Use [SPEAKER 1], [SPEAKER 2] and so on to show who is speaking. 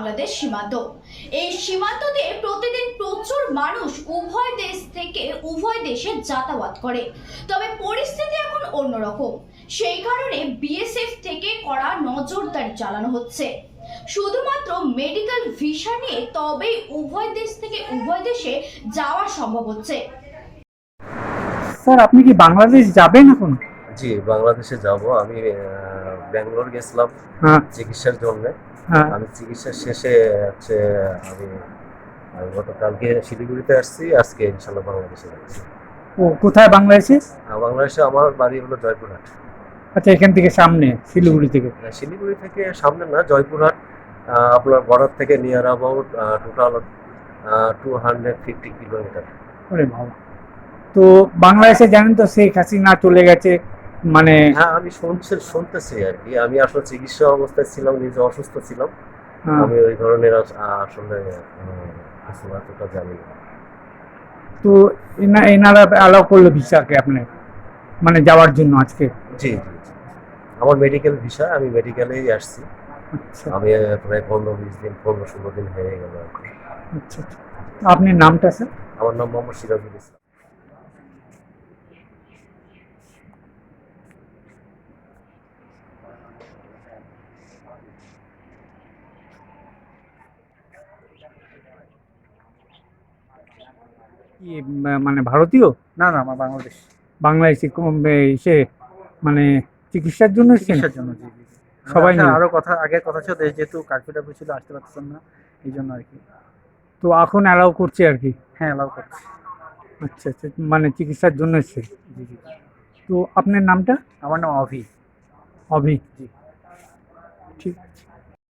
[SPEAKER 1] বাংলাদেশ সীমান্ত। এই সীমান্ত দিয়ে প্রতিদিন প্রচুর মানুষ উভয় দেশ থেকে উভয় দেশে যাতায়াত করে। তবে পরিস্থিতি এখন অন্যরকম। সেই কারণে বিএসএফ থেকে করা নজরদারি চালানো হচ্ছে। শুধুমাত্র মেডিকেল ভিসা নিয়ে তবেই উভয় দেশ থেকে উভয় দেশে যাওয়া সম্ভব হচ্ছে।
[SPEAKER 2] স্যার আপনি কি বাংলাদেশ যাবেন এখন?
[SPEAKER 3] জি বাংলাদেশে যাব। আমি ব্যাঙ্গালোর গেছিলাম
[SPEAKER 2] হ্যাঁ।
[SPEAKER 3] চিকিৎসার জন্য।
[SPEAKER 2] হ্যাঁ।
[SPEAKER 3] আমি চিকিৎসা শেষে হচ্ছে আমি গতকালকে শিলিগুড়িতে আসছি আজকে ইনশাল্লাহ বাংলাদেশে যাচ্ছি
[SPEAKER 2] ও কোথায় বাংলাদেশে?
[SPEAKER 3] বাংলাদেশে আমার বাড়ি হলো জয়পুরহাট।
[SPEAKER 2] আচ্ছা এখান থেকে সামনে শিলিগুড়ি থেকে?
[SPEAKER 3] শিলিগুড়ি থেকে সামনে না জয়পুরহাট আপনার বর্ডার থেকে near about total two hundred fifty kilometre
[SPEAKER 2] তো বাংলাদেশে জানেন তো শেখ হাসিনা চলে গেছে মানে
[SPEAKER 3] হ্যাঁ আমি শুনছি শুনতেছি আর কি। আমি আসলে চিকিৎসা অবস্থায় ছিলাম নিজে অসুস্থ ছিলাম। আমি ওই ধরনের আস- আসলে এতটা জানি না।
[SPEAKER 2] তো এনা এনারা অ্যালাউ করল ভিসাকে আপনার? মানে যাওয়ার জন্য আজকে?
[SPEAKER 3] জি। আমার মেডিকেল ভিসা আমি মেডিকেলেই আসছি।
[SPEAKER 2] আচ্ছা।
[SPEAKER 3] আমি প্রায় পনেরো বিশ দিন পনেরো ষোলো দিন হয়ে গেল।
[SPEAKER 2] আচ্ছা আচ্ছা। আপনার নামটা স্যার?
[SPEAKER 3] আমার নাম মোহাম্মদ সিরাজুল ইসলাম।
[SPEAKER 2] মানে ভারতীয়?
[SPEAKER 4] না না আমার বাংলাদেশ।
[SPEAKER 2] এ, সে মানে চিকিৎসার জন্য
[SPEAKER 4] চিকিৎসার জন্য জি।
[SPEAKER 2] সবাই
[SPEAKER 4] আচ্ছা? আরও কথা আগের কথা ছিল যেহেতু কার্ফিউ টার্ফিউ ছিল আসতে পারতেছেন না এই জন্য আর কি।
[SPEAKER 2] তো এখন অ্যালাউ করছে আর কি?
[SPEAKER 4] হ্যাঁ অ্যালাউ করছি।
[SPEAKER 2] আচ্ছা আচ্ছা মানে চিকিৎসার জন্য এসছে। তো আপনার নামটা?
[SPEAKER 4] আমার নাম অভি।
[SPEAKER 2] অভি।
[SPEAKER 4] জি।
[SPEAKER 2] sí